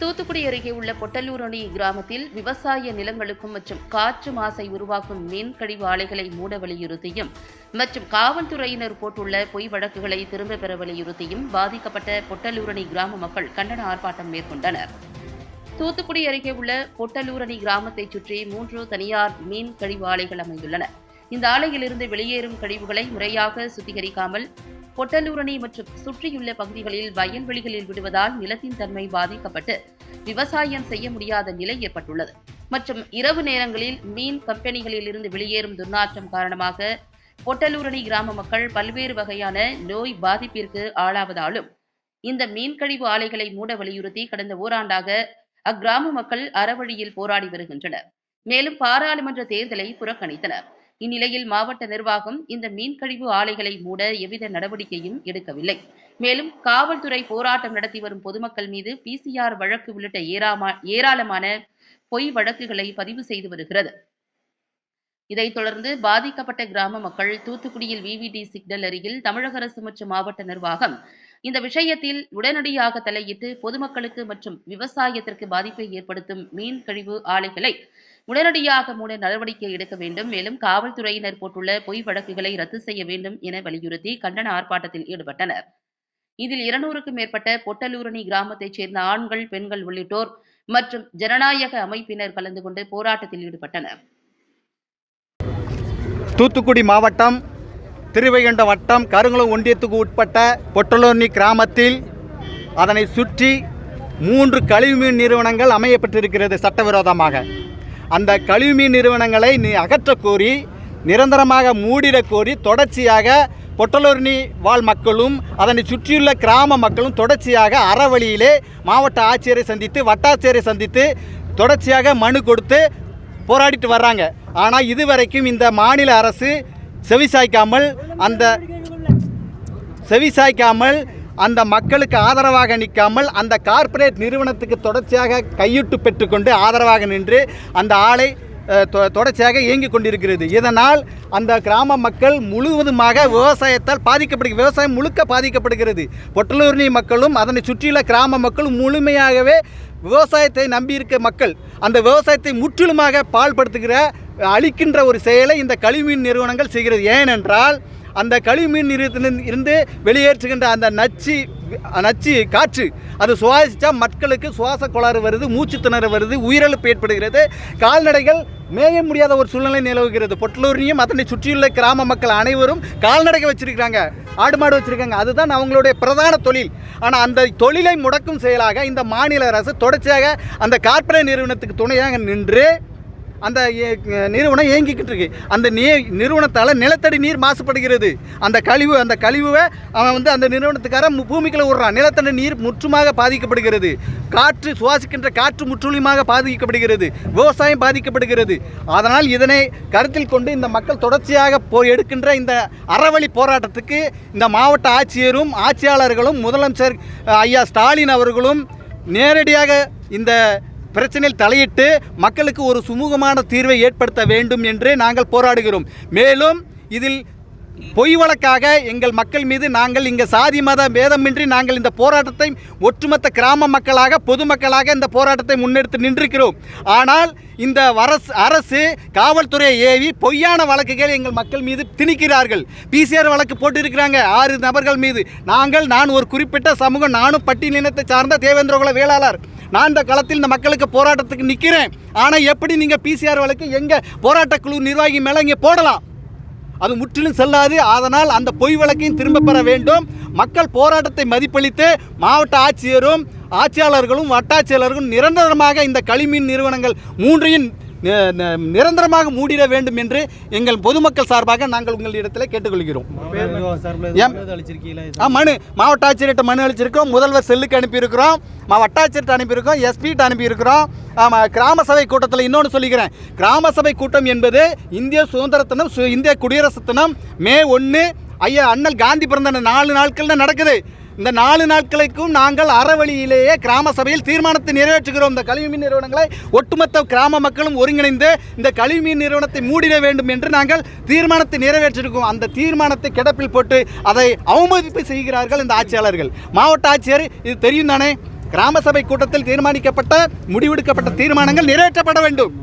தூத்துக்குடி அருகே உள்ள பொட்டலூரணி கிராமத்தில் விவசாய நிலங்களுக்கும் மற்றும் காற்று மாசை உருவாக்கும் மீன் கழிவு ஆலைகளை மூட வலியுறுத்தியும் மற்றும் காவல்துறையினர் போட்டுள்ள பொய் வழக்குகளை திரும்பப் பெற வலியுறுத்தியும் பாதிக்கப்பட்ட பொட்டலூரணி கிராம மக்கள் கண்டன ஆர்ப்பாட்டம் மேற்கொண்டனர். தூத்துக்குடி அருகே உள்ள பொட்டலூரணி கிராமத்தைச் சுற்றி மூன்று தனியார் மீன் கழிவு ஆலைகள் அமைந்துள்ளன. இந்த ஆலையிலிருந்து வெளியேறும் கழிவுகளை முறையாக சுத்திகரிக்காமல் பொட்டலூரணி மற்றும் சுற்றியுள்ள பகுதிகளில் வயல்வெளிகளில் விடுவதால் நிலத்தின் தன்மை பாதிக்கப்பட்டு விவசாயம் செய்ய முடியாத நிலை ஏற்பட்டுள்ளது. மற்றும் இரவு நேரங்களில் மீன் கம்பெனிகளில் இருந்து வெளியேறும் துர்நாற்றம் காரணமாக பொட்டலூரணி கிராம மக்கள் பல்வேறு வகையான நோய் பாதிப்பிற்கு ஆளாவதாலும் இந்த மீன் கழிவு ஆலைகளை மூட வலியுறுத்தி கடந்த ஓராண்டாக அக்கிராம மக்கள் அறவழியில் போராடி வருகின்றனர். மேலும் பாராளுமன்ற தேர்தலை புறக்கணித்தனர். இந்நிலையில் மாவட்ட நிர்வாகம் இந்த மீன்கழிவு ஆலைகளை மூட எவ்வித நடவடிக்கையும் எடுக்கவில்லை. மேலும் காவல்துறை போராட்டம் நடத்தி வரும் பொதுமக்கள் மீது பிசிஆர் வழக்கு உள்ளிட்ட ஏராமா ஏராளமான பொய் வழக்குகளை பதிவு செய்து வருகிறது. இதைத் தொடர்ந்து பாதிக்கப்பட்ட கிராம மக்கள் தூத்துக்குடியில் விவிடி சிக்னல் அருகில் தமிழக அரசு மற்றும் மாவட்ட நிர்வாகம் இந்த விஷயத்தில் உடனடியாக தலையிட்டு பொதுமக்களுக்கு மற்றும் விவசாயத்திற்கு பாதிப்பை ஏற்படுத்தும் மீன் கழிவு ஆலைகளை உடனடியாக மூட நடவடிக்கை எடுக்க வேண்டும். மேலும் காவல்துறையினர் போட்டுள்ள பொய் வழக்குகளை ரத்து செய்ய வேண்டும் என வலியுறுத்தி கண்டன ஆர்ப்பாட்டத்தில் ஈடுபட்டனர். இதில் இருநூறுக்கும் மேற்பட்ட பொட்டலூரணி கிராமத்தைச் சேர்ந்த ஆண்கள் பெண்கள் உள்ளிட்டோர் மற்றும் ஜனநாயக அமைப்பினர் கலந்து கொண்டு போராட்டத்தில் ஈடுபட்டனர். தூத்துக்குடி மாவட்டம் திருவையண்ட வட்டம் கருங்குளம் ஒன்றியத்துக்கு உட்பட்ட பொட்டலோர்னி கிராமத்தில் அதனை சுற்றி மூன்று கழிவுமீன் நிறுவனங்கள் அமையப்பட்டிருக்கிறது சட்டவிரோதமாக. அந்த கழிவுமீன் நிறுவனங்களை நீ அகற்றக்கோரி நிரந்தரமாக மூடிடக்கோரி தொடர்ச்சியாக பொட்டலூர்னி வாழ் மக்களும் அதனை சுற்றியுள்ள கிராம மக்களும் தொடர்ச்சியாக அறவழியிலே மாவட்ட ஆட்சியரை சந்தித்து வட்டாட்சியரை சந்தித்து தொடர்ச்சியாக மனு கொடுத்து போராடிட்டு வர்றாங்க. ஆனால் இதுவரைக்கும் இந்த மாநில அரசு செவிசாய்க்காமல் அந்த செவிசாய்க்காமல் அந்த மக்களுக்கு ஆதரவாக நிற்காமல் அந்த கார்ப்பரேட் நிறுவனத்துக்கு தொடர்ச்சியாக கையிட்டு பெற்றுக்கொண்டு ஆதரவாக நின்று அந்த ஆலை தொ- தொடர்ச்சியாக இயங்கிக் கொண்டிருக்கிறது. இதனால் அந்த கிராம மக்கள் முழுவதுமாக விவசாயத்தால் பாதிக்கப்படுகிறது விவசாயம் முழுக்க பாதிக்கப்படுகிறது. பொட்டலூர்னி மக்களும் அதனை சுற்றியுள்ள கிராம மக்களும் முழுமையாகவே விவசாயத்தை நம்பியிருக்க மக்கள் அந்த விவசாயத்தை முற்றிலுமாக பால்படுத்துகிற அழிக்கின்ற ஒரு செயலை இந்த கழிவு நிறுவனங்கள் செய்கிறது. ஏனென்றால் அந்த களிமீன் நிறுவனத்தில் இருந்து வெளியேற்றுகின்ற அந்த நச்சு நச்சு காற்று அது சுவாசித்தா மக்களுக்கு சுவாச கோளாறு வருது மூச்சு திணறு வருது உயிரிழப்பு ஏற்படுகிறது. கால்நடைகள் மேய முடியாத ஒரு சூழ்நிலை நிலவுகிறது. பொட்டலூரியும் அதனை சுற்றியுள்ள கிராம மக்கள் அனைவரும் கால்நடைகள் வச்சிருக்கிறாங்க ஆடு மாடு வச்சிருக்காங்க. அதுதான் அவங்களுடைய பிரதான தொழில். ஆனால் அந்த தொழிலை முடக்கும் செயலாக இந்த மாநில அரசு தொடர்ச்சியாக அந்த கார்ப்பரேட் நிறுவனத்துக்கு துணையாக நின்று அந்த ஏ- நிறுவனம் இயங்கிக்கிட்டு இருக்கு. அந்த நீ நிறுவனத்தால் நிலத்தடி நீர் மாசுபடுகிறது. அந்த கழிவு அந்த கழிவை அவன் வந்து அந்த நிறுவனத்துக்கார பூமிக்குள்ளே விடுறான் நிலத்தடி நீர் முற்றுமாக பாதிக்கப்படுகிறது. காற்று சுவாசிக்கின்ற காற்று முற்றிலுமாக பாதிக்கப்படுகிறது. விவசாயம் பாதிக்கப்படுகிறது. அதனால் இதனை கருத்தில் கொண்டு இந்த மக்கள் தொடர்ச்சியாக போ எடுக்கின்ற இந்த அறவழி போராட்டத்துக்கு இந்த மாவட்ட ஆட்சியரும் ஆட்சியாளர்களும் முதலமைச்சர் ஐயா ஸ்டாலின் அவர்களும் நேரடியாக இந்த பிரச்சனையில் தலையிட்டு மக்களுக்கு ஒரு சுமூகமான தீர்வை ஏற்படுத்த வேண்டும் என்று நாங்கள் போராடுகிறோம். மேலும் இதில் பொய் வழக்காக எங்கள் மக்கள் மீது நாங்கள் இங்கே சாதி மத பேதமின்றி நாங்கள் இந்த போராட்டத்தை ஒட்டுமொத்த கிராம மக்களாக பொதுமக்களாக இந்த போராட்டத்தை முன்னெடுத்து நின்றிருக்கிறோம். ஆனால் இந்த அரசு அரசு காவல்துறையை ஏவி பொய்யான வழக்குகள் எங்கள் மக்கள் மீது திணிக்கிறார்கள். பிசிஆர் வழக்கு போட்டிருக்கிறாங்க. ஆறு நபர்கள் மீது. நாங்கள் நான் ஒரு குறிப்பிட்ட சமூகம் நானும் பட்டியலினத்தை சார்ந்த தேவேந்திரகுல வேளாளர். நான் இந்த களத்தில் இந்த மக்களுக்கு போராட்டத்துக்கு நிற்கிறேன் ஆனால் எப்படி நீங்கள் பிசிஆர் வழக்கு எங்கள் போராட்டக் குழு நிர்வாகி மேலே இங்கே போடலாம்? அது முற்றிலும் செல்லாது. அதனால் அந்த பொய் வழக்கையும் திரும்ப பெற வேண்டும். மக்கள் போராட்டத்தை மதிப்பளித்து மாவட்ட ஆட்சியரும் ஆட்சியாளர்களும் வட்டாட்சியாளர்களும் நிரந்தரமாக இந்த களிமீன் நிறுவனங்கள் மூன்றையும் நிரந்தரமாக மூடிட வேண்டும் என்று எங்கள் பொதுமக்கள் சார்பாக நாங்கள் உங்களிடத்தில் கேட்டுக்கொள்கிறோம். மனு மாவட்ட ஆட்சியர்கிட்ட மனு அளிச்சிருக்கோம் முதல்வர் செல்லுக்கு அனுப்பியிருக்கிறோம். மா வட்டாட்சியர்கிட்ட அனுப்பியிருக்கோம் எஸ்பிகிட்ட அனுப்பியிருக்கிறோம். ஆமாம் கிராம சபை கூட்டத்தில் இன்னொன்று சொல்லிக்கிறேன். கிராம சபை கூட்டம் என்பது இந்திய சுதந்திர தினம் சு- இந்திய குடியரசு தினம் மே ஒன்று ஐயா அண்ணல் காந்தி பிறந்த நாலு நாட்கள் நடக்குது. இந்த நாலு நாட்களுக்கும் நாங்கள் அறவழியிலேயே கிராம சபையில் தீர்மானத்தை நிறைவேற்றுகிறோம். இந்த கழிவுமீன் நிறுவனங்களை ஒட்டுமொத்த கிராம மக்களும் ஒருங்கிணைந்து இந்த கழிவுமீன் நிறுவனத்தை மூடிட வேண்டும் என்று நாங்கள் தீர்மானத்தை நிறைவேற்றிருக்கோம். அந்த தீர்மானத்தை கிடப்பில் போட்டு அதை அவமதிப்பு செய்கிறார்கள் இந்த ஆட்சியாளர்கள். மாவட்ட ஆட்சியர் இது தெரியும் தானே? கிராம சபை கூட்டத்தில் தீர்மானிக்கப்பட்ட முடிவெடுக்கப்பட்ட தீர்மானங்கள் நிறைவேற்றப்பட வேண்டும்.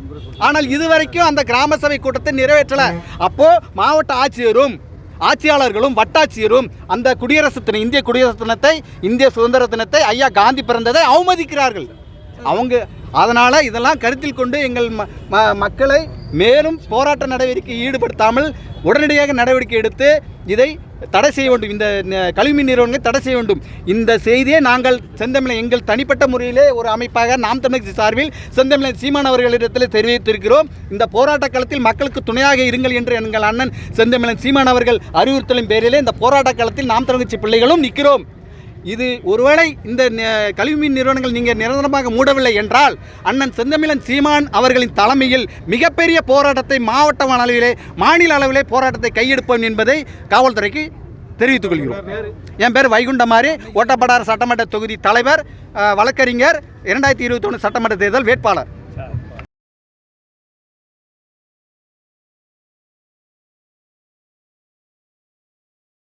ஆனால் இதுவரைக்கும் அந்த கிராம சபை கூட்டத்தை நிறைவேற்றலை. அப்போ மாவட்ட ஆட்சியரும் ஆட்சியாளர்களும் வட்டாட்சியரும் அந்த குடியரசு தினம் இந்திய குடியரசு தினத்தை இந்திய சுதந்திர தினத்தை ஐயா காந்தி பிறந்ததை அவமதிக்கிறார்கள். அவங்க அதனால் இதெல்லாம் கருத்தில் கொண்டு எங்கள் ம ம- மக்களை மேலும் போராட்ட நடவடிக்கை ஈடுபடுத்தாமல் உடனடியாக நடவடிக்கை எடுத்து இதை தடை செய்ய வேண்டும். இந்த ந- கழிவு தடை செய்ய வேண்டும். இந்த செய்தியை நாங்கள் செந்தமிழை எங்கள் தனிப்பட்ட முறையிலே ஒரு அமைப்பாக நாம் தமிழக சார்பில் செந்தமிழை சீமான் அவர்களிடத்தில் தெரிவித்திருக்கிறோம். இந்த போராட்ட காலத்தில் மக்களுக்கு துணையாக இருங்கள் என்று எங்கள் அண்ணன் செந்தமிழன் சீமான் அவர்கள் அறிவுறுத்தலின் பேரிலே இந்த போராட்ட காலத்தில் நாம் தமிழ் பிள்ளைகளும் நிற்கிறோம். இது ஒருவேளை இந்த கழிவு கழிவுமீன் நிறுவனங்கள் நீங்கள் நிரந்தரமாக மூடவில்லை என்றால் அண்ணன் செந்தமிழன் சீமான் அவர்களின் தலைமையில் மிகப்பெரிய போராட்டத்தை மாவட்ட அளவிலே மாநில அளவிலே போராட்டத்தை கையெடுப்போம் என்பதை காவல்துறைக்கு தெரிவித்துக் கொள்கிறோம். என் பேர் வைகுண்டமாரி ஓட்டப்படார சட்டமன்ற தொகுதி தலைவர் வழக்கறிஞர் இரண்டாயிரத்தி இருபத்தி ஒன்று சட்டமன்ற தேர்தல் வேட்பாளர்.